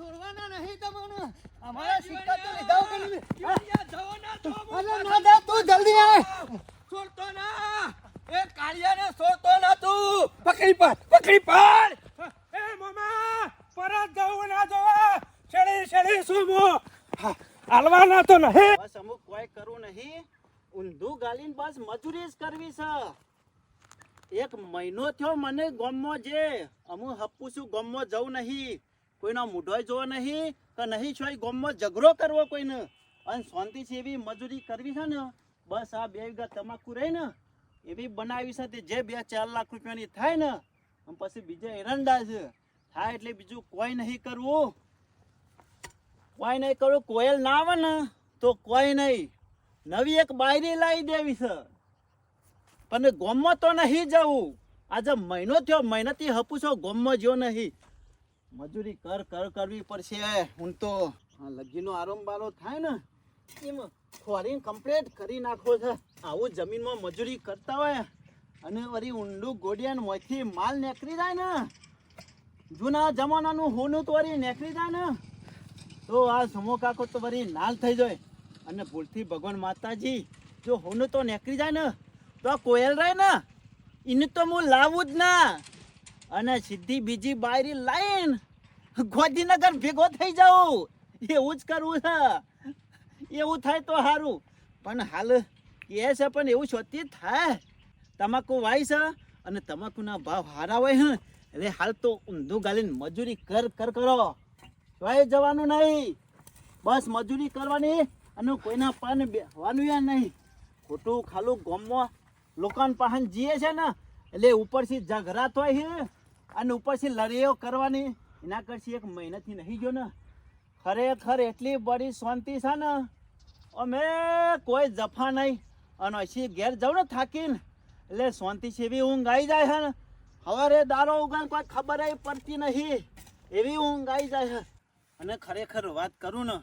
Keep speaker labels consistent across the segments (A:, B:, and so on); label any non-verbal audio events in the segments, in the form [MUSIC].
A: છોડવાના નહીં તમને. અમારા સિક્કા તો લીધા વગર તો અરે ના જા તું જલ્દી આય
B: છોડતો ના. એ કાળિયાને છોડતો ના તું. પકડી પાડ પકડી પાડ એ મામા પરત જવું ના જોવે. છેડી છેડી સુમો હાલવાના તો નહીં.
A: બસ અમુક કોઈ કરું નહીં. ઊંધું ગાલીન બસ મજૂરી જ કરવી છે. એક મહિનો થયો મને ગમમાં જે. અમુક હપ્પુસું ગમમાં જવું નહીં. કોઈનો મૂઢોય જોવો નહીં કે નહીં છો ગોમમાં ઝઘડો કરવો કોઈને. અને શાંતિ છે એવી મજૂરી કરવી છે ને, બસ આ બે વીઘા તમાકુ રહી ને, એવી બનાવી છે તે જે બે ચાર લાખ રૂપિયાની થાય ને પછી બીજા એરંડા છે. થાય એટલે બીજું કોઈ નહીં કરવું. કોઈ નહીં કરવું, કોયલ ના આવે ને, તો કોઈ નહીં. નવી એક બાયરી લાવી દેવી છે. પણ ગોમમાં તો નહીં જવું. આજે મહિનો થયો મહિનાથી હપુસો ગોમમાં જ્યો નહીં. મજૂરી કર કર કરવી પડશે. હું તો લગીનો આરામ બારો થાય ને, એમાં ખોરીને કમ્પ્લીટ કરી નાખો છે. આવું જમીનમાં મજૂરી કરતા હોય અને વળી ઊંડું ગોડિયાને મોથી માલ નીકળી જાય ને. જૂના જમાનાનું હોનું તો વળી નીકળી જાય ને. તો આ સમો કાકો તો વળી નાલ થઈ જાય. અને ભૂલથી ભગવાન માતાજી, જો હોનું તો નીકળી જાય ને, તો આ કોયલ રહે ને એને તો હું લાવું જ ના. અને સીધી બીજી બાયરી લાઈન ગોધીનગર ભેગો થઈ જાઉં. એવું જ કરવું છે. એવું થાય તો સારું. પણ હાલ એ છે, પણ એવું છોતી થાય. તમાકુ વાય છે અને તમાકુના ભાવ હારા હોય હે. એટલે હાલ તો ઊંધું ગાલીને મજૂરી કર કર, કરો. વાય જવાનું નહીં. બસ મજૂરી કરવાની અને કોઈના પાને બેસવાનું યા નહીં. ખોટું ખાલું ગોમમાં લોકોને પાહન જીએ છે ને. એટલે ઉપરથી ઝઘરાત હોય છે અને ઉપરથી લડાઈઓ કરવાની. એના કરતી એક મહિનાથી નહીં જો ને. ખરેખર એટલી બડી શાંતિ છે ને. અમે કોઈ જફા નહીં. અને પછી ઘેર જાઉં ને થાકીને. એટલે શાંતિ છે એવી ઊંઘ આવી જાય છે ને. સવારે દારો ઉગાન કોઈ ખબર પડતી નહીં. એવી ઊંઘ આવી જાય છે અને ખરેખર વાત કરું ને,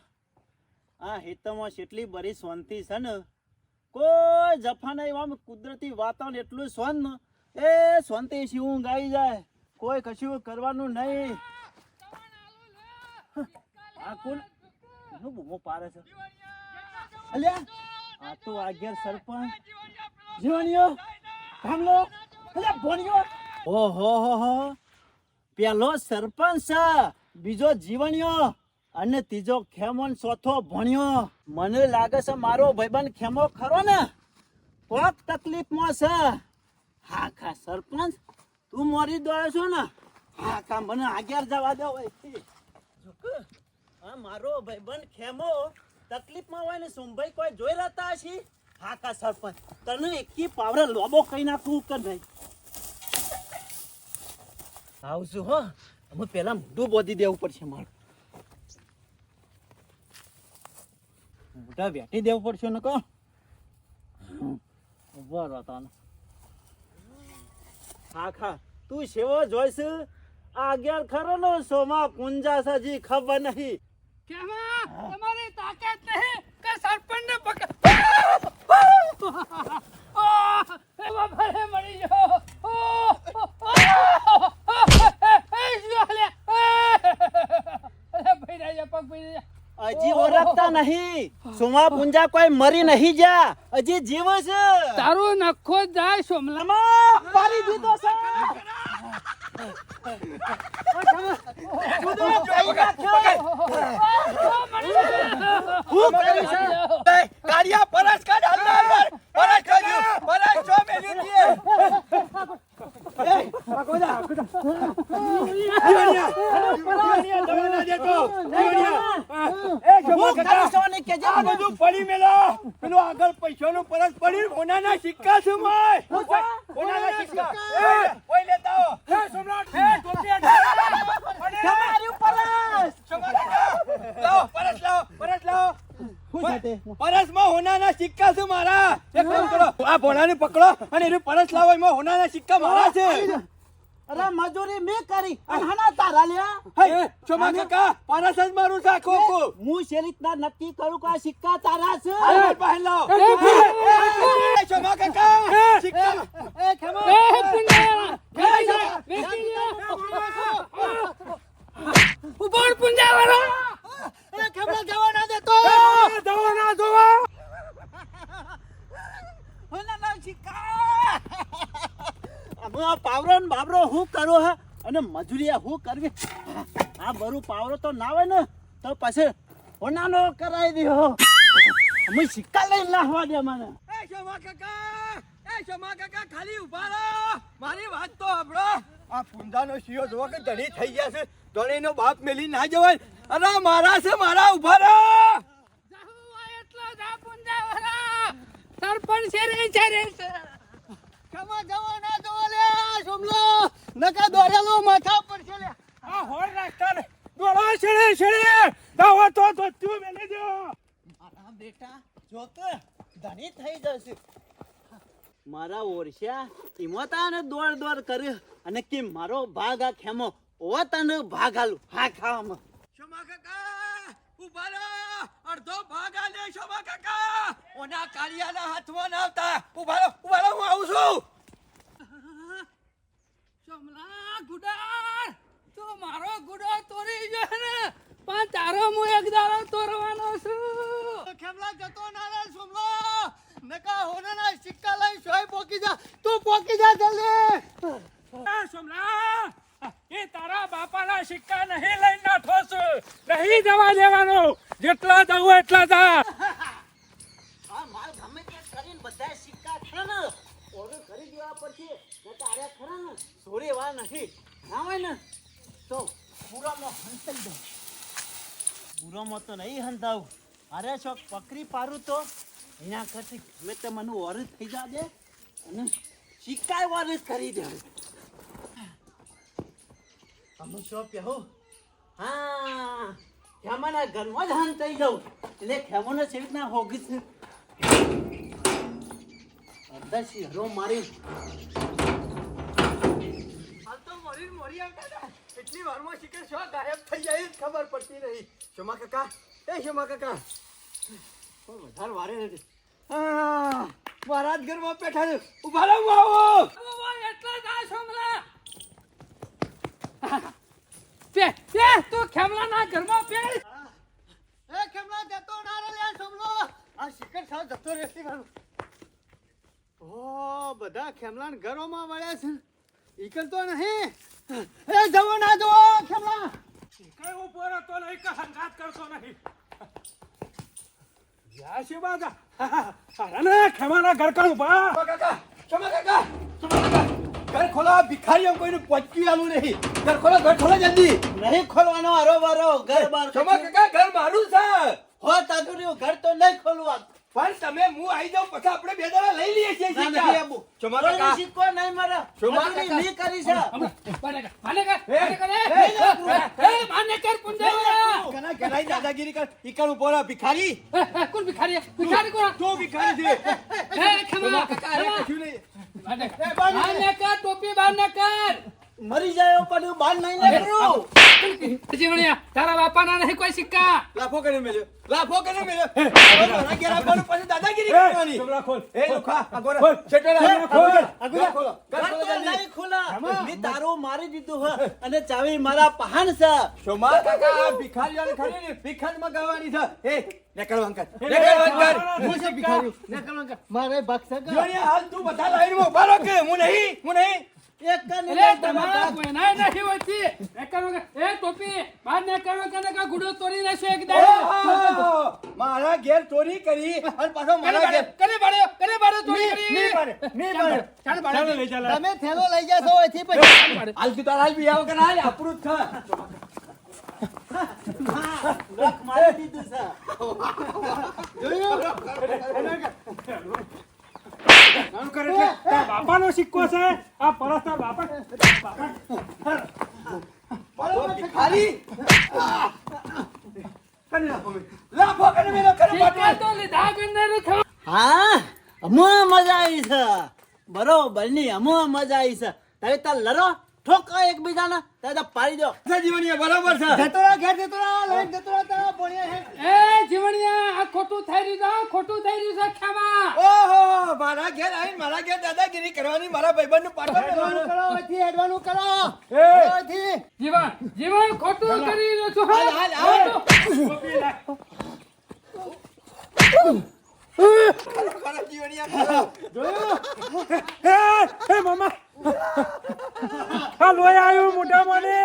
A: આ હેતમાં એટલી બરી શાંતિ છે ને. કોઈ જફા નહીં, આમ કુદરતી વાતાવરણ એટલું શાંત એ શાંતિ છે ઊંઘ આવી જાય. કોઈ કશું કરવાનું નહીં. આ બૂમો પારે છે. અલ્યા, આ તો આગળ સરપંચ. જીવણીઓ થાંભલો અલ્યા, ભણ્યો. ઓહો, હો હો. પેલો સરપંચ બીજો જીવણીઓ અને ત્રીજો ખેમો ચોથો ભણ્યો. મને લાગે છે મારો ભાઈબંધ ખેમો ખરો ને? કોક તકલીફમાં છે. હા, ખા, સરપંચ. તું મોરી દોડે છો ને? હા કામ મને આગળ જવા દે હોય હા મારો ભાઈબંધ ખેમો તકલીફમાં હોય ને સુંભાઈ કોઈ જોઈ રહેતા છે હા કા સરપંચ, તને એકી પાવરે લોબો કઈ નાખું કે નહીં? આવશું હો. અમે પેલા મોઢું બોધી દેવું પડશે મારું. મોઢા વેટી દેવું પડશે ને કહો ઊભા રહો તને હા ખા તું સેવો જોઈશ આગળ ખરો નો સોમા કુંજા સાજી ખબર નહીં
C: કેમાં તમારી તાકાત નહીં કે સરપંચને પકડ ઓહ! એ બાપા રે મરી ગયો પગ રાજા
A: હજી ઓળખતા નહીં. સુમા પુંજા કોઈ મરી નહીં જા. હજી જીવ છે.
C: તારો નખો જાય
A: સોમલામાં. પાડી દીધો છે [LAUGHS] કૂદો કઈ નાખ્યો. હું કર્યું છે
B: કાળિયા પરસ કાઢ હાલ હાલ પરસ કાઢ્યું પરસ છો મેલી દીએ
A: હું કર્યું છે ને કેજે
B: આ
A: મને.
B: બધું પડી મેલો પેલું આગળ પૈસાનું પરસ પડી સોનાના સિક્કા છે મોય સોનાના સિક્કા એ ઓય લેતા આવો એ સમ્રાટ એ ટોપી હટાવો
A: તમારી ઉપર જ.
B: સમ્રાટ લાવો પરસ લાવો પરસ લાવો
A: શું છે તે?
B: પરસમાં હોનાના સિક્કા છે મારા એક કામ કરો આ ભોણાને પકડો અને એનું પરસ લાવો એમાં હોનાના સિક્કા મારા છે
A: અરે મજૂરી મેં કરી અને હાના તારા લ્યા
B: હે ચોમા કાકા પરસ જ મારું છે આખું
A: હું છે રીતના નક્કી કરું કે આ સિક્કા તારા છે
B: અરે પહેર લાવો.
C: એ,
B: ચોમા કાકા સિક્કા
A: એ ખેમો
C: એ પુંજાવાળા વેચી દે, ઉપર. ઊભો
A: એ ખેમો જવા ના દેતો
B: જવા ના જોવા
A: હોના ના સિક્કા અમે આ પાવરો ને હું કરો હા અને મજૂરી આ હું કરવી? આ બરું પાવરો તો ના હોય ને તો પછી હોનાનો કરાવી દીધો અમે સિક્કા લઈને લાવવા દે મને.
B: એ શોભા કાકા એ શોભા કાકા ખાલી ઊભા રહો. મારી વાત તો સાંભળો. આ પુંજાનો શિયો જોવો કે ધણી થઈ ગયા છે. ધણીનો બાપ મેલી ના જવાય. અરે મારા છે મારા ઊભા રહો.
C: એટલો જા પુંજાવાળા સરપંચ છે રે છે રે
A: ખેમો જવા ના દો લે સોમલો નકા દોરેલો માથા પર છે લે.
B: આ હોર નાખતા ને. દોડો છેડે છેડે. દાવા તો મેલી દો
A: મારા બેટા જો ધણી થઈ જશે. મારા ઓરસ્યા ઇમોતાને તાને દોડ દોડ કર્યો અને કે મારો ભાગ આ ખેમો. ઓ તને ભાગ આલું. હા ખાવામાં.
B: શોભા કાકા ઊભા રહો અડધો ભાગ આલે શોભા કાકા. ઓના કાળિયાના હાથમાં ના આવતા. ઊભા રહો ઊભા રહો હું આવું છું.
C: સોમલા ગુડાર તું મારો ગુડો તોરી ગયો ને પણ તારો હું એક દાડો છું.
A: ખેમલા જતો ના રે સોમલો. નકા સિક્કા લઈ સોય પોકી જા. તું પોકી જા જલ્દી.
B: એ સોમલા તારા બાપાના સિક્કા નહીં લઈને નાઠો છું નહીં જવા દેવાનો. જેટલા જવું એટલા જા.
A: આ કરીને બધા સિક્કા છે કરી દેવા પડશે. ને નથી. ના ને, તો પૂરામાં હંતાઈ દઉં પૂરામાં તો નહીં હંતાવું અરે શોક, પકડી પારું તો. એના કરતી ગમે તે મને ઓરજ થઈ જા અને સિક્કાય ઓરજ કરી દે અમુક શો પહેવો હા. ખેમાના ઘરમાં જ થઈ જાઉં. એટલે ખેમાને છે રીતના હોગી છે. અડધા શીરો મારી.
B: તો મોરી મોરી આવતા એટલી વારમાં શિખર શો ગાયબ થઈ જાય ખબર પડતી નહીં. શોમા કાકા એ શોમા કાકા.
A: વધારે વારે નથી.
B: હા મારા ઘરમાં બેઠા છે. ઊભા રહો આવું
C: એટલો જા સોમલા તે તે તું ખેમલાના ઘરમાં પેડ
A: એ કેમલા જતો ના રે લે સમલો. આ શિખર સાવ જતો રહેતી મારું. ઓ બધા ખેમલા ઘરોમાં વળ્યા છે ઈકલ તો નહીં. એ જવો ના જવો ખેમલા.
B: કઈ ઉપર હતો નહીં કે સંગાત કરતો નહીં. યા બાજા અરે ખેમાના ઘર કાં ઊભા કાકા શોમા કાકા કાકા. ઘર ખોલો આ ભિખારીઓ કોઈનું પચ્યું આલું નહીં. ઘર ખોલો ઘર ખોલો જલ્દી.
A: નહીં ખોલવાનો આરો બારો ઘર બાર
B: શોમા કાકા ઘર મારું છે.
A: હો તાદુરીઓ ઘર તો નહીં ખોલવા
B: પણ તમે હું આવી જાઉં પછી આપણે બે દાડા લઈ લઈએ છીએ
A: ના. નથી આબુ.
B: શોમા કાકા.
A: સિક્કો નહીં મારા. મજૂરી
B: કાકા.
A: નહીં કરી છે.
C: માને કર એ, માને કર પુંજાવાળા
B: કના ઘરાઈ દાદાગીરી કર. ઈકણ ઊભો ભિખારી.
C: કોણ ભિખારી? ભિખારી કોણ?
B: તો ભિખારી છે.
C: હે ખેમા
B: કાકા અરે
C: ખેમા.
B: કશું નહીં
C: માને કર. માને કર ટોપી બાંધ કર
A: મરી જાય પણ બાર નહીં નીકળું
C: જીવણિયા તારા બાપાના નહીં કોઈ સિક્કા?
B: લાફો કરી મેલ્યો. લાફો કરી મેલ્યો. ઘેર આવવાનું પછી દાદાગીરી કરવાની.
D: ખોલ.
B: એ લોખા આગોરા
D: ખોલ.
B: શેટરા
D: ખોલ.
A: આગળ.
B: ખોલો.
A: નહીં. ખોલા. મેં. તારો મારી દીધું હ. અને ચાવી મારા પહાન છે.
B: શોમા કાકા આ ભિખારીઓને ખરી ને ભિખારી મગાવવાની છે. એ
A: હું છે ભિખારી? નકલ મારે
B: હાલ તું બધા લાઈનમાં ઊભા કે હું નહીં હું નહીં.
A: એક કન
C: એટલે તમારા કોઈનાય નથી હોતી. એ કરો કે એ ટોપી બહાર ને કરો કે કા ગુડો તોડી નાખશો એક દાડો!
B: મારા ઘેર ચોરી કરી અને પાછો મારા ઘેર
C: કરે બાડ્યો કરે બાડ્યો ચોરી કરી?
B: નહીં પાડે, નહીં પાડે.
C: ચાલ
D: ચાલો લઈ ચાલો.
A: તમે થેલો લઈ જશો અહીંથી પછી
B: હાલ તું તારા હાલ બી આવો કે હાલ આપણું ખા
A: લોક મારી દીધું છે.
D: આમ કરે એટલે તારા બાપાનો સિક્કો છે. આ પરસ તાર બાપા
B: ઓ ભિખારી કરી નાખો લાફો કરી મેલો કરે
C: સિક્કા તો લીધા ગણને ખા
A: હા અમો મજા આવી છે. બરોબરની અમો મજા આવી છે. તારે તાર લડો. ઠોકા એકબીજાના. દાદા પાડી દો.
B: જીવણિયા બરાબર છે.
E: જતો રહો ઘેર જતો રહો લઈને જતો રહો તારા ભોણિયા હે
C: એ જીવણિયા આ ખોટું થઈ રહ્યું છે ખોટું થઈ રહ્યું છે ખેમા
B: ઓહો મારા ઘેર આવીને મારા ઘેર દાદાગીરી કરવાની મારા ભાઈબંધનું પાછળ
E: કરવાનું. કરો અહીંથી હેડવાનું કરો.
D: એ.
E: અહીંથી
C: જીવન જીવન ખોટું કરી રહ્યો છું
B: હાલ, હાલ, હાલ.
D: મામા આ લોહી આવ્યું મોઢામાં ને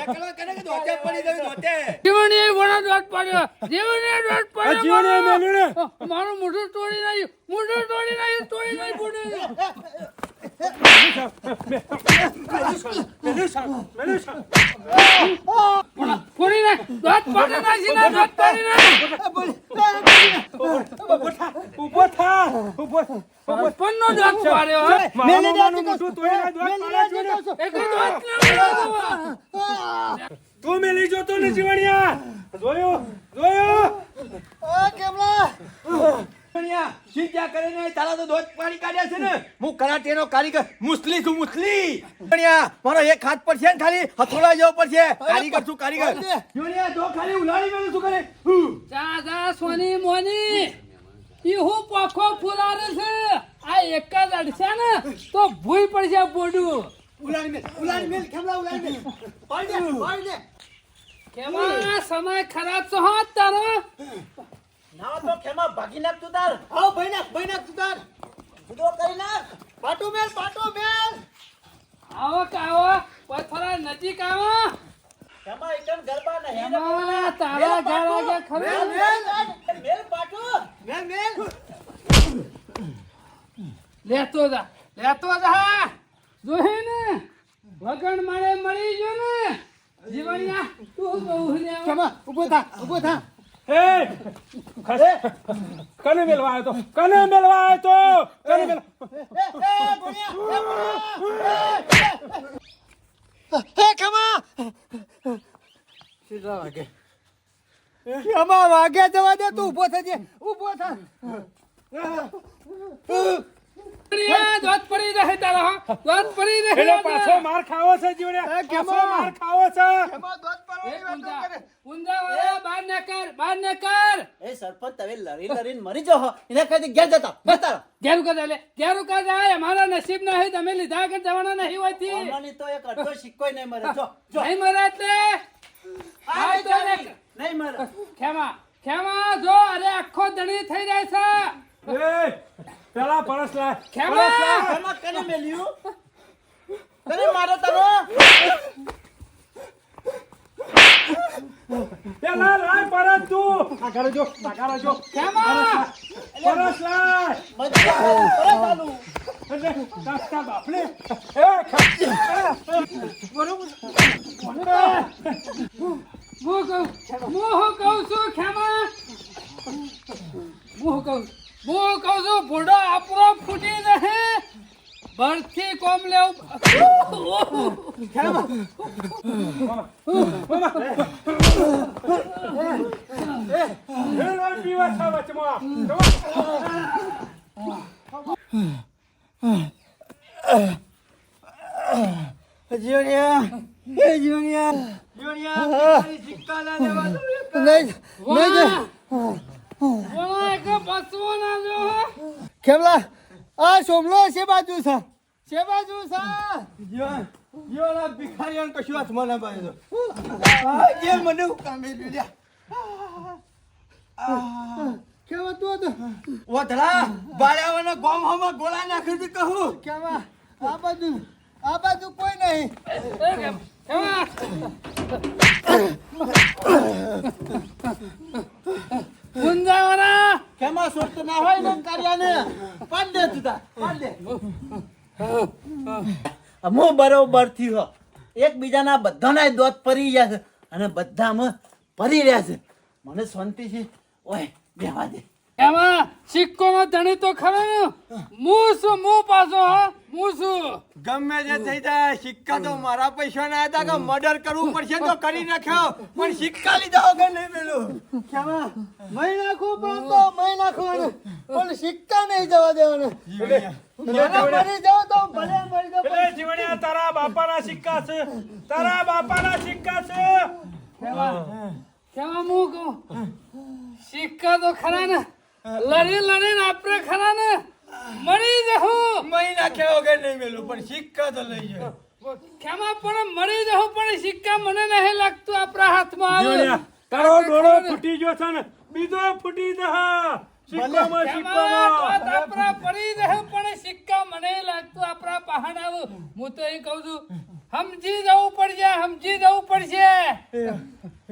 B: એકલો કરે કે દોતે પડી ગયું દોતે
C: જીવણીએ વણા દોટ પાડ્યો જીવણીએ દોટ પાડ્યો
D: જીવને
C: મારો.
D: મેલ્યું ને?
C: મારું મોઢું તોડી નાખ્યું. મોઢું તોડી નાખ્યું તોડી નાખ્યું
D: મેલ્યું છે, મેલ્યું છે.
C: ફોડી નાખ દોટ પાડી નાખી ના દોટ પાડી નાખ
D: ઊભો થા, ઊભો થા, ઊભો થા.
C: પન્નો દોટ પાડ્યો હે.
D: મારા મામાનું મોઢું તોડીને દોત પાડ્યા છે.
C: એક દોટ ને
D: તું મેલી જોતો ને જીવણિયા. જોયું જોયું.
E: ઓ કેમલા?
B: જીવણીયા, ચિંતા કરે નહીં તારા તો દોત પાડી કાઢ્યા છે ને. હું કરાટેનો કારીગર. મુસ્લી છું મુસ્લી જીવણીયા, મારો એક હાથ પર છે ને ખાલી હથોડા જેવો પર છે. કારીગર છું કારીગર. જીવણીયા, જો ખાલી ઉલાડી મેલું શું કરે? હું.
C: જા જા સોની મોની. ઈ હું પાખો ફુલારે છે. આ એક જ અડશે ને તો ભૂઈ પડશે બોડું.
E: ઉલાડી મેલ ઉલાડી મેલ કેમલા ઉલાડી મેલ પાડી દે પાડી દે
C: કેમાં સમય ખરાબ છે હો તારો.
A: ના તો ખેમા ભાગી નાખ તું તાર.
E: આવ ભાઈ નાખ ભાઈ નાખ તું તાર.
A: જુદો કરી નાખ.
E: પાટો મેલ પાટો મેલ.
C: આવો કે આવો કોઈ થોડા નજીક આવો.
A: ખેમા એકદમ ગરબા નહીં
C: તારા ઘર આગે ખરું.
A: મેલ
E: મેલ મેલ
C: લેતો જા લેતો જા. જોહે ને વગણ મારે મળી જો ને. જીવણિયા તું બહુ લે
E: ચમા ઊભો થા ઊભો થા.
D: હે ખસ. કને મેલવા આવ્યો તો? કને મેલવા આવ્યો તો? કને મેલ
E: એ એ ભોણિયા એ ભોણિયા હે ખમા. સીધા વાગે કેમા વાગે જવા દે તું ઊભો થજે ઊભો થા.
C: દોત પડી રહે તારો દોત પડી રહે
D: એટલે પાછો માર ખાવો છે જીવણિયા
E: કેમો?
D: માર ખાવો છે.
E: કેમા દોત
C: એ
E: વાત કરે.
C: ઊંધા વાળા બહાર ને કર બહાર ને કર
A: એ સરપંચ તમે લડી લડીને મરી જાઓ. એને કદી ઘેર જતા. રહો.
C: ઘેરું કર લે ઘેરું કર જાય. અમારા નસીબ નહીં તમે લીધા કે જવાના નહીં હોતી
A: હમણાંની તો એક અડધો સિક્કો નહીં મરે. જો
C: નહીં મરે એટલે?
A: આ
C: આ તો
A: નહીં મરે
C: ખેમા ખેમા જો અરે આખો દડી થઈ જાય છે.
D: એ પેલા પરસ લે.
C: ખેમા!
A: ખેમા કને મેલ્યું? તને મારો તારો?
D: પેલા લાય પરત તું. આગળ જો આગળ જો.
C: ખેમા!
D: પરસ લાય બધા પરસ એ ખા-
C: હું કહું હું કહું છું ખેમા હું કહું હું કહું છું ભૂંડો આપણો ફૂટી જશે બરથી કોમ લેવું
D: એ લોહી પીવા છે વચમાં
E: જીવણિયા એ જીવણિયા
B: જીવણીયા,
C: જો
E: આ સોમલો છે બાજુ છે છે બાજુ છે
B: જીવન જીવન આ ભિખારીઓને કશું હાથમાં ના પાડે જે મને ઉકામે લીધા.
E: કેવા તું હતો
B: ઓધડા બાળાઓના ગોમોમાં ગોળા નાખી કહું
E: કેવા આ બાજુ આ બાજુ કોઈ નહીં
C: ગુંજાવાના
A: છોડતો ના હોય ને કાર્યાને? પાડ દે તું તાર પાડ દે. અમો બરોબરથી હો. એકબીજાના બધાના દોત પરી ગયા છે અને બધામાં પરી રહ્યા છે. મને શાંતિ છે. ઓય બેવા દે.
C: એમાં સિક્કો નો ધણી તો ખરો ને? હું શું હું પાછો હા? હું શું
B: ગમે જે થઈ જાય સિક્કા તો મારા પૈસા ના હતા કે મર્ડર કરવું પડશે તો કરી નાખ્યો. પણ સિક્કા લીધા વગર નહીં પેલું
E: કેવા? મહી નાખું પણ તો મહી નાખવાનું. પણ સિક્કા નહીં જવા દેવાના. મારા મરી જાવ તો ભલે મરી જાવ
D: એટલે જીવણિયા તારા બાપાના સિક્કા છે. તારા બાપાના સિક્કા છે.
C: કેવા? હું. કહું? સિક્કા તો ખરા ને. લડી લડીને આપણે ખરા ને મળી જવું
B: મહી નાખ્યા વગર નહીં મેલું પણ સિક્કા તો લઈ જાય.
C: કેમાં પણ મળી જવું પણ સિક્કા મને નહીં લાગતું આપણા હાથમાં આવે.
D: તારો ડોળો ફૂટી ગયો છે ને બીજો ફૂટી દહા સિક્કામાં
C: કેમાં
D: સિક્કામાં.
C: આપણા પડી જવું પણ સિક્કા મને લાગતું આપણા પહાડ આવું. હું તો એ કહું છું સમજી જવું પડશે સમજી જવું પડશે.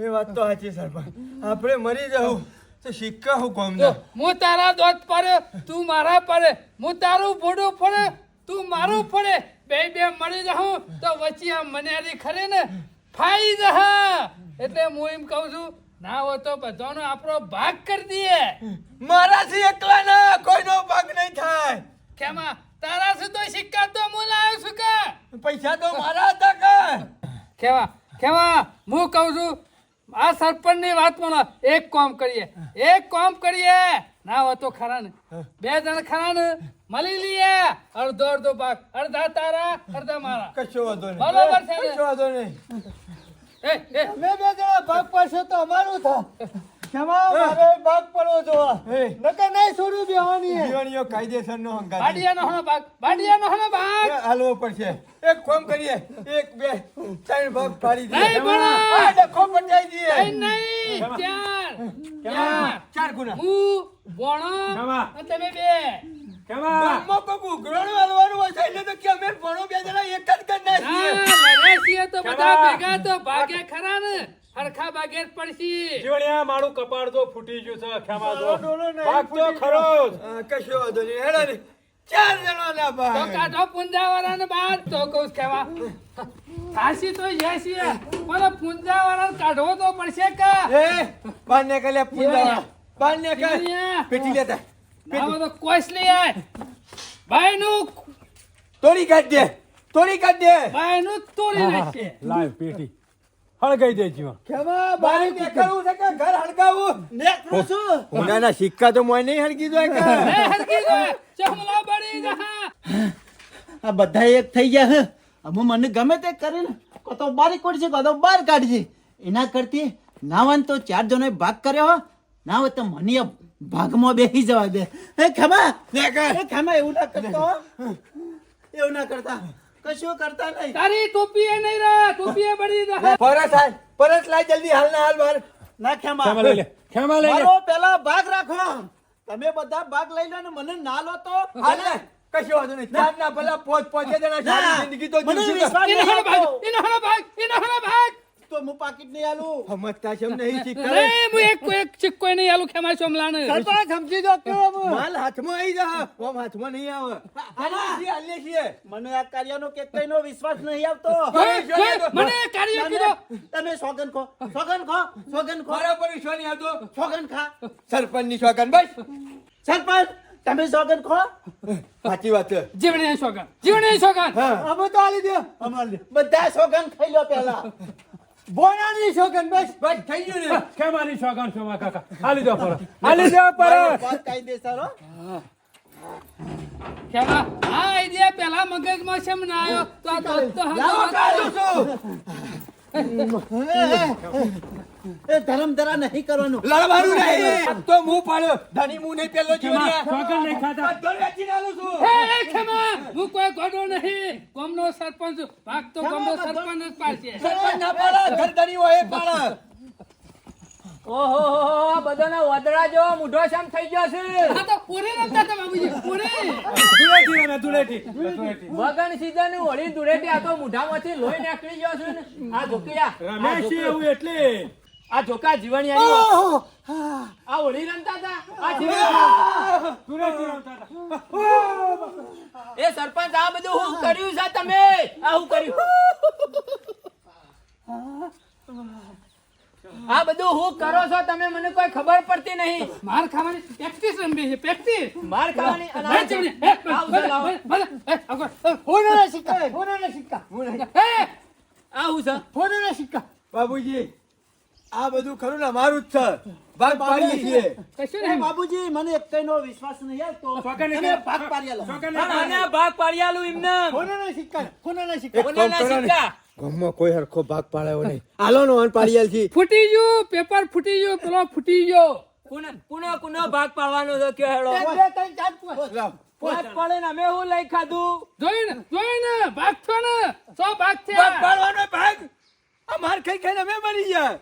B: એ વાત તો સાચી સરપંચ આપણે મરી જવું. તો સિક્કા હુકમ કોમ
C: હું તારા દોત પડે તું મારા પડે હું તારું ભોડું ફોડે તું મારું ફોડે બે બે મળી જાઉં તો વચ્ચે આ મન્યારી ખરે ને ફાઈ જહ એટલે હું એમ કહું છું ના હોય તો બધાનો આપણો ભાગ કરી દઈએ.
B: મારાથી એકલા ના કોઈનો ભાગ નહીં થાય.
C: કેમાં? તારા સુધી તો સિક્કા તો હું લાવ્યો છું કે?
B: પૈસા તો મારા હતા કે?
C: કેવા કેવા હું કહું છું આ સરપંચની વાતમાં એક કામ કરીએ. એક કામ કરીએ. ના હોય તો ખરા ને. બે જણ ખરા ને મળી લઈએ. અડધો અડધો ભાગ. અડધા તારા અડધા મારા.
B: કશો વાંધો નહીં.
C: બરોબર છે
B: કશો વાંધો નહીં.
C: એ એ.
E: મે બે જણા ભાગ પાસે તો અમારું થાય. ક્ષમા મારે ભાગ પડવો જોવા. નકર નહીં છોડું બેવાની હે.
B: જીવણીઓ કાયદેસરનો હંગાત.
C: બાડિયાનો હણો ભાગ બાડિયાનો હણો ભાગ.
B: હાલવો પડશે. એક કોમ કરીએ. એક બે ત્રણ ભાગ પાડી દઈએ.
C: નહીં ભણા.
B: આ ડખો પટાઈ દઈએ.
C: નહીં નહીં. ચાર. ચાર.
B: ચાર ગુના.
C: હું બોણો તમે બે.
D: કેમાં
B: ગામમાં કોક ઉઘરાણું હોય છે એટલે તો કે અમે ભણો બે જણા એક જ કરી નાખીએ
C: ના લડે છીએ તો બધા ભેગા તો ભાગે ખરા ને. ભાગે જ પડશી.
D: જીવણિયા મારું કપાળ તો ફૂટી ગયું છે ખેમા તો ભાગ તો ખરો
B: કશો વાંધો નહીં. હેડો ને. ચાર જણાના
C: તો
B: ભાગ
C: કાઢો પુંજાવાળા ને બાર તો કહું ખેવા ફાંસી તો જેસી પણ પુંજાવાળા કાઢવો તો પડશે કા?
B: એ બાંધને ને કલે પુંજાવાળા. બાર ને કલે. પેટી લેતા.
C: આવો તો કોસ લઈ આય ભાઈ નું
B: તોડી કાઢ દે. તોડી કાઢ દે.
C: ભાઈ નું તોડી નાખે
D: લાઈવ પેટી. હળગાઈ દે જીવણ
E: કેમાં
B: બારે
E: કે
B: ને કરવું છે કે ઘર હળગાવું?
A: નેકરું છું
B: ઉનાના સિક્કા તો મોય નહીં હડકી દો કે?
C: હળગી દો ચમલા બળી જા.
A: આ બધા એક થઈ ગયા હે હવે મને ગમે તે કરીને કો તો બારી કોડશે કો તો બહાર કાઢશે એના કરતી નાવાન તો ચાર જણોએ ભાગ કર્યો હો. ના હોય તો મને ભાગમાં બેસી જવા દે. એ ખમા એ ખમા એવું ના કરતો હો. એવું ના કરતા. કશું કરતા નહીં.
C: તારી ટોપી એ નહીં રહે ટોપી એ બળી જા
B: પરત હાલ પરત લાય જલ્દી હાલ ના હાલ બાર
A: ના ખેમા.
D: ખેમા લઈ લે ખેમા લઈ લે.
A: મારો પેલા ભાગ રાખો. તમે બધા ભાગ લઈ લો ને મને ના લો તો.
B: હાલ ને. કશો વાંધો નહીં. ચાર ના ભલા પોચ પોચે જણા સારી જિંદગી તો
A: મને
B: જીવશું
A: વિશ્વાસ નહીં
C: હનો ભાગ
A: આવતો.
C: ભાગ એનો ભાગ.
A: તો હું પાકીટ નહીં આલું.
B: સમજતા છે નહીં સિક્કા
C: નહીં હું એક એક ચિક્કો નહીં આલું ખેમા સોમલાને
E: સરપંચ સમજી જો કેવો
B: માલ હાથમાં આવી જા ઓમ હાથમાં નહીં આવે. હાલીએ છીએ હાલીએ
A: મને આ કાર્યનો કે વિશ્વાસ નહીં આવતો.
C: કોઈ- કોઈ મને કાર્ય કીધો.
A: તમે સોગન ખો સોગન ખો સોગન ખો.
B: આવતો.
A: ખા.
B: બસ.
A: સરપંચ તમે સોગન ખો?
B: સાચી વાત છે.
C: જીવણી સોગન જીવણી સોગન
E: અમે તો આલી દે.
A: અમાર બધા સોગન ખાઈ લો પેલા
E: બોનાની શોગન બસ.
B: બસ થઈ ગયું ને.
D: ખેમાની શોગન મા કાકા હાલી જાવ પરત હાલી જાવ પરત
A: વાત કાઈ દે સારો?
C: ખેમા આ આઈડિયા પેલા મગજમાં શેમ ના આવ્યો તો આ તો તો હમ
B: લાવો કાઢું છું.
A: એ ધરમ ધરા નહીં કરવાનું.
B: લડવાનું નહીં. તો મું પાડ્યો. ધણી મું નહીં પેલો જીવન
D: શોગન નહીં ખાતા
B: બધો વેચી નાખું છું
C: હે હે, ખેમા હું કોઈ ગોડો નહીં ગામનો સરપંચ. ભાગ તો ગામનો સરપંચ જ પાસે
B: સરપંચ ના પાડે ઘર ધણી હોય એ પાડે.
F: ઓહો બધાના વદરા જો મુઢો શામ થઈ ગયો છે.
C: આ તો પૂરી રમતા હતા બાબુજી પૂરી.
D: ધૂળેટી ને ધૂળેટી. ધૂળેટી.
F: સીધા ને હોળી ધૂળેટી આ તો મૂઢામાંથી લોહી નીકળી ગયો છે ને. આ ઝુકિયા
D: રમેશ એવું એટલે.
F: આ જોકા જીવણિયાની આ હોળી રમતા હતા? આ જીવણિયા
D: ધૂળેટી રમતા હતા.
F: એ સરપંચ આ બધું હું કર્યું છે તમે? આ હું કર્યું? આ બધું હું કરો છો તમે? મને કોઈ ખબર પડતી નહીં.
C: માર ખાવાની પ્રેક્ટિસ રમવી છે પ્રેક્ટિસ
F: માર ખાવાની
C: આગળ, હે,
E: હોનાના સિક્કા આવું સિક્કા
C: હે,
F: આ હું! છે?
E: હોનાના સિક્કા.
B: બાબુજી આ બધું ખરું ને અમારું જ છે. ભાગ પાડીએ છીએ.
C: કશું નહીં.
A: બાબુજી મને એક કઈનો વિશ્વાસ નહીં આવતો તમે ભાગ
D: પાડ્યા.
F: પણ ભાગ પાડી આલું એમને
E: હોનાના સિક્કા હોનાના સિક્કા
F: સિક્કા
B: ગામમાં કોઈ હરખો ભાગ પાડ્યો નહીં. હાલો નો અન પાડ્યા છે
C: ફૂટી ગયું પેપર ફૂટી ગયું પેલો ફૂટી ગયો.
F: કુને? કુનો કુનો ભાગ પાડવાનો તો કયો હેડો?
E: બે ત્રણ ચાર પાંચ.
F: ભાગ પાડે ને અમે હું લઈ ખાધું?
C: જોઈ ને જોઈ ને ભાગ છો ને. સો ભાગ છે
B: ભાગ પાડવાનો ભાગ? આ માર ખાઈ ખાઈને અમે મરી ગયા.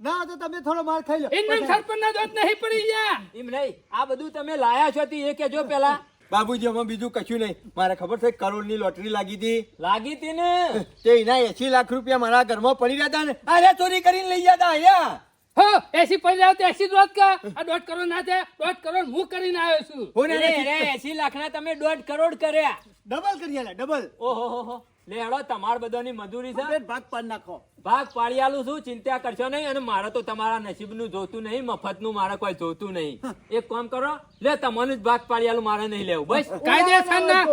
E: ના તો તમે થોડો માર ખાઈ લો.
C: ઇન્ડિયન સરપંચ ના દોત નહીં પડી ગયા.
F: એમ નહીં. આ બધું તમે લાયા છો તી એ કેજો પેલા.
B: બાબુજી અમે બીજું કશું નહીં. મારે ખબર છે કરોડની લોટરી લાગી હતી
F: લાગી હતી ને? [LAUGHS]
B: તે એના એસી લાખ રૂપિયા મારા ઘરમાં પડી રહ્યા હતા ને. અરે ચોરી કરીને લઈ ગયા હતા અહીંયા.
C: હો એસી પડી રહ્યા તો એસી દોઢ કા? આ દોઢ કરોડ ના છે દોઢ કરોડ હું કરીને આવ્યો છું.
B: હું
F: એસી લાખ ના તમે દોઢ કરોડ કર્યા.
E: ડબલ કરી ડબલ.
F: ઓહો હો હો લે હેડો તમાર બધાની મજૂરી છે.
A: ભાગ પાડી નાખો.
F: ભાગ પાડી આલું છું ચિંતા કરશો નહીં અને મારે તો તમારા નસીબનું જોતું નહીં મફતનું મારે કોઈ જોતું નહીં. એક કામ કરો લે તમને જ ભાગ પાડી આલું મારે નહીં લેવું. બસ.
C: કાયદેસર ના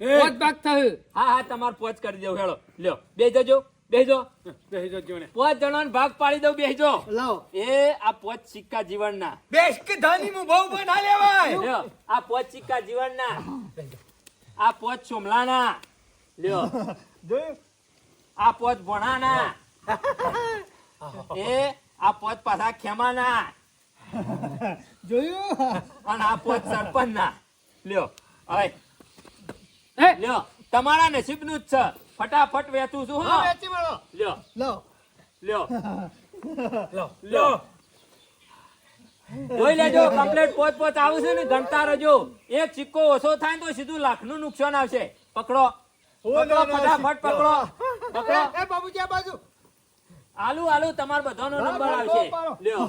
C: પોચ ભાગ થયું.
F: હા હા તમારે પોચ કરી દેવું હેડો. લ્યો બે જજો બેજો
D: બેસી જજો
F: પોચ જણાને ભાગ પાડી દઉં બેજો
E: લાવ.
F: એ આ પોચ સિક્કા જીવનના.
B: બેસ કે ધાની મુ બહુ બના લેવાય
F: આ પોચ સિક્કા જીવનના. આ પોચ સોમલાના લ્યો.
E: જોયું
F: આ પોત ભણાના. એ આ પોત પાછા ખેમાના.
E: જોયું?
F: અને આ પોચ સરપંચના. લ્યો હવે. લ્યો તમારા નસીબનું જ છે. ફટાફટ વેચું છું હા.
E: વેચી મળો.
F: લ્યો.
E: લો
F: લ્યો.
D: લ્યો.
F: જોઈ લેજો કમ્પ્લેટ પોત પોત આવશે ને ગણતા રહેજો. એક સિક્કો ઓછો થાય તો સીધું લાખનું નુકસાન આવશે. પકડો. પકડો ફટાફટ પકડો. પકડો.
E: એ બાબુજી આ બાજુ.
F: આલુ આલુ તમાર બધાનો નંબર આવશે. લ્યો.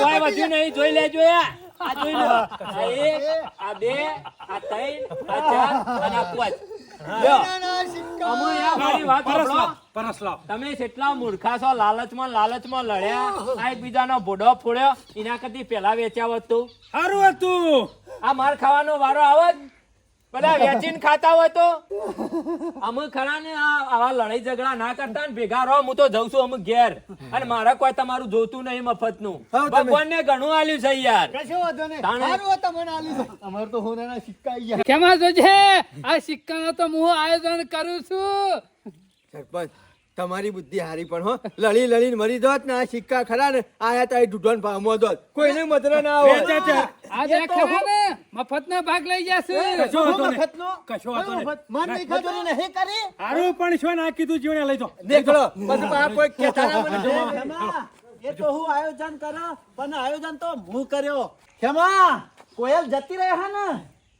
F: કોઈ વધ્યું નહીં જોઈ લેજો આ જોઈ લો. આ એક આ બે આ ત્રણ આ ચાર અને આ પાંચ. લ્યો.
E: હોનાના સિક્કા.
F: અમે યાર મારી વાત
D: પરસ
F: સાંભળો.
D: લાવ પરસ લાવ.
F: તમે જેટલા મૂર્ખા છો લાલચમાં લાલચમાં લડ્યા આ એકબીજાનો ભોડો ફોડ્યો એના કરતી પેલા વેચ્યા હતું
D: સારું હતું.
F: આ માર ખાવાનો વારો આવત? બધા વેચીને ખાતા હોય તો? અમે ખરા ને આવા લડાઈ ઝઘડા ના કરતા ને ભેગા રહો હું તો જઉં છું અમે ઘેર. અને મારે કોઈ તમારું જોતું નહીં મફતનું
B: ભગવાન
F: ને ઘણું આલ્યું છે યાર.
E: કશો વાંધો નહીં.
F: તાણે.
E: સારું હતું મને આલી દો અમારે તો હોનાના સિક્કા ગયા.
C: કેમાં જોજે? આ સિક્કાનો તો હું આયોજન કરું છું.
B: સરપંચ તમારી બુદ્ધિ હારી પણ હો. લળી લડીને મરી દોત ને આ સિક્કા ખરા ને આયા તા ઢૂઢોન ભાવમાં દોત કોઈને મધરા ના આવો.
C: આ જે ખરા ને મફતનો ભાગ લઈ જશે
D: કશો વાંધો નહીં.
E: મફતનો?
D: કશો હતો ને
E: મફત? માર નહીં ખાતો?
A: ને હે કરી.
D: હારું પણ છો ના કીધું જીવને લઈ જો
B: દેખલો બસ આ કોઈ કહેતા ના મને.
A: એ તો હું આયોજન કરો પણ આયોજન તો હું કર્યો. ખેમા કોયલ જતી રહે હે ને?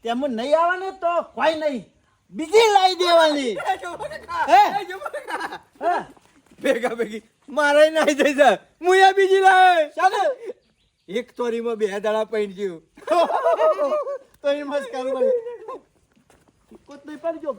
A: તેમ નહીં આવવાનું તો કોઈ નહીં. બીજી લાવી દેવાની. હે? હે?
B: ભેગા ભેગી. મારે નાઈ જઈ જા મુયા બીજી લાવે.
A: ચાલો.
B: એક તોરીમાં બે દાડા પૈણ ગયું. [LAUGHS]
E: તો એ મસ્ત કરું.
A: કોત નહીં પડજો